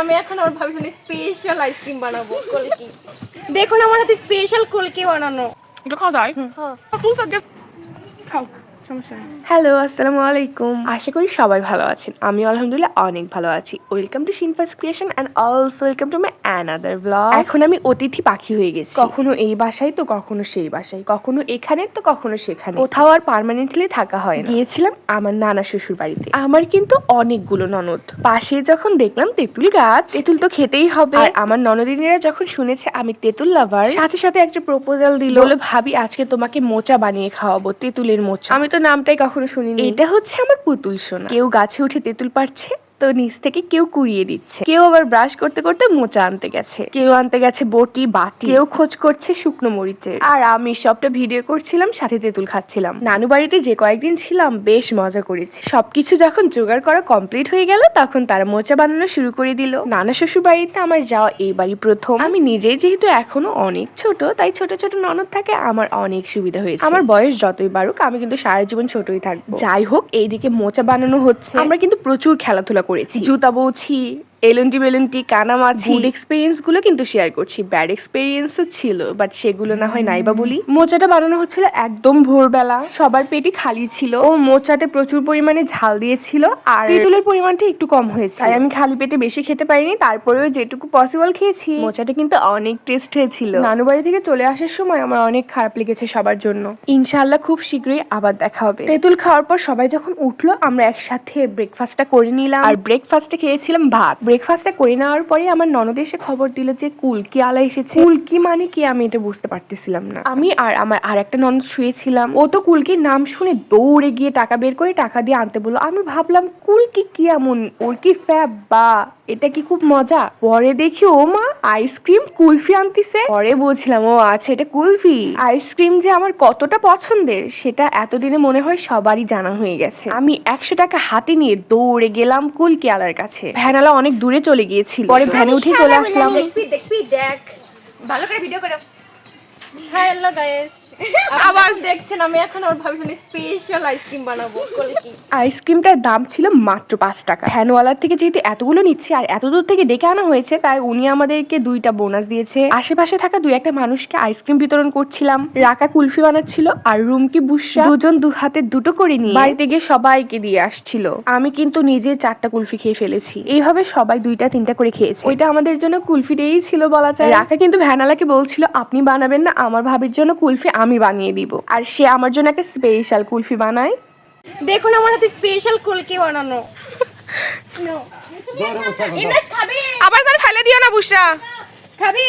আমি এখন আমার ভাবির জন্য স্পেশাল আইসক্রিম বানাবো কলকি। দেখুন আমার হাতে স্পেশাল কলকি বানানো। এটা খাওয়া যায়? তুই খাও। হ্যালো আসসালামু আলাইকুম। আশা করি সবাই ভালো আছেন। আমি আলহামদুলিল্লাহ অনেক ভালো আছি। Welcome to Shinfas creation and also welcome to my another blog এখন আমি অতিথি পাখি হয়ে গেছি। কখনো এই বাসায় তো কখনো সেই বাসায়। কখনো এখানে তো কখনো সেখানে। কোথাও আর পার্মানেন্টলি থাকা হয় গিয়েছিলাম আমার নানা শ্বশুর বাড়িতে। আমার কিন্তু অনেকগুলো ননদ। পাশে যখন দেখলাম তেঁতুল গাছ তেঁতুল তো খেতেই হবে। আর আমার ননদিনীরা যখন শুনেছে আমি তেঁতুল লাভার সাথে সাথে একটা প্রপোজাল দিল। বলে ভাবি আজকে তোমাকে মোচা বানিয়ে খাওয়াবো তেঁতুলের মোচা। আমি তো নামটাই কখনো শুনিনি। এটা হচ্ছে আমার পুতুল সোনা। কেউ গাছে উঠে তেঁতুল পারছে তো নিচ থেকে কেউ কুড়িয়ে দিচ্ছে। কেউ আবার ব্রাশ করতে করতে মোচা আনতে গেছে। কেউ আনতে গেছে বটি, বাটি। কেউ খোঁজ করছে শুকনো মরিচের। আর আমি সবটা ভিডিও করছিলাম, সাথে তেঁতুল খাচ্ছিলাম। নানু বাড়িতে যে কয়েকদিন ছিলাম, বেশ মজা করেছি। সবকিছু যখন জোগাড় করা কমপ্লিট হয়ে গেল, তখন তারা মোচা বানানো শুরু করে দিল। নানা শ্বশুর বাড়িতে আমার যাওয়া এই বাড়ি প্রথম। আমি নিজেই যেহেতু এখনও অনেক ছোট, তাই ছোট ছোট ননদ থাকে আমার অনেক সুবিধা হয়েছে। আমার বয়স যতই বাড়ুক, আমি কিন্তু সারা জীবন ছোটই থাকব। যাই হোক, এইদিকে মোচা বানানো হচ্ছে। আমরা কিন্তু প্রচুর খেলাধুলা করেছি। জুতা বৌছি এলন্টি বেলুনটি কানামাছি। গুড এক্সপিরিয়েন্সগুলো কিন্তু শেয়ার করছি। ব্যাড এক্সপিরিয়েন্সও ছিল বাট সেগুলো না হয় নাইবা বলি। মোচাটা বানানো হচ্ছিল একদম ভোরবেলা। সবার পেটই খালি ছিল। ও মোচাতে প্রচুর পরিমাণে ঝাল দিয়েছিল আর তেঁতুলের পরিমাণটা একটু কম হয়েছে। তাই আমি খালি পেটে বেশি খেতে পারিনি তারপরেও যেটুকু পসিবল খেয়েছি। মোচাটা কিন্তু অনেক টেস্ট হয়েছিল। নানু বাড়ি থেকে চলে আসার সময় আমার অনেক খারাপ লেগেছে সবার জন্য। ইনশাআল্লাহ খুব শীঘ্রই আবার দেখা হবে। তেঁতুল খাওয়ার পর সবাই যখন উঠল আমরা একসাথে ব্রেকফাস্টটা করে নিলাম। আর ব্রেকফাস্টে খেয়েছিলাম ভাত। ব্রেকফাস্টটা করে নেওয়ার পরে আমার ননদ এসে খবর দিল যে কুলকি আলা এসেছে। কুলকি মানে কি? আমি এটা বুঝতে পারতেছিলাম না। আমি আর আমার আর একটা ননদ শুয়েছিলাম। ও তো কুলকির নাম শুনে দৌড়ে গিয়ে টাকা বের করে টাকা দিয়ে আনতে বলল, আমি ভাবলাম কুলকি কি এমন? ওর কি ফ্যাব বা? এটা কি খুব মজা? পরে দেখি, ও মা, আইসক্রিম কুলফি আনতিছে। পরে বুঝলাম, ও আচ্ছা এটা কুলফি। আইসক্রিম যে আমার কতটা পছন্দের, সেটা এতদিনে মনে হয় সবারই জানা হয়ে গেছে। আমি একশো টাকা হাতে নিয়ে দৌড়ে গেলাম কুলকি আলার কাছে। ভ্যানালা অনেক দূরে চলে গিয়েছিল। পরে ভ্যানে উঠে চলে আসলাম। দেখবি দেখবি দেখ। ভালো করে ভিডিও করো। হ্যালো গাইস আবার দেখছেন, আমি এখন আমার ভাবির স্পেশাল আইসক্রিম বানাবো আইসক্রিমটার দাম ছিল মাত্র পাঁচ টাকা। ভ্যানওয়ালার থেকে যেহেতু এতগুলো নিচ্ছি আর এত দূর থেকে ডেকে আনা হয়েছে, তাই উনি আমাদেরকে দুইটা বোনাস দিয়েছে। আশেপাশে থাকা দুই একটা মানুষকে আইসক্রিম বিতরণ করছিলাম। রাকা কুলফি বানাচ্ছিল আর রুমকি বুসরা দুজন দু হাতে দুটো করে নিয়ে বাড়িতে গিয়ে সবাইকে দিয়ে আসছিল। আমি কিন্তু নিজে চারটা কুলফি খেয়ে ফেলেছি। এইভাবে সবাই দুইটা, তিনটা করে খেয়েছে। ওইটা আমাদের জন্য কুলফি ডেই ছিল বলা যায়। রাকা কিন্তু ভ্যানালাকে বলছিল, আপনি বানাবেন না, আমার ভাবির জন্য কুলফি আমি বানিয়ে দিব। আর সে আমার জন্য একটা স্পেশাল কুলফি বানায়। দেখুন আমার হাতে স্পেশাল কুলকি বানানো। আবার তার ফেলে দিও না বুসরা। খাবি।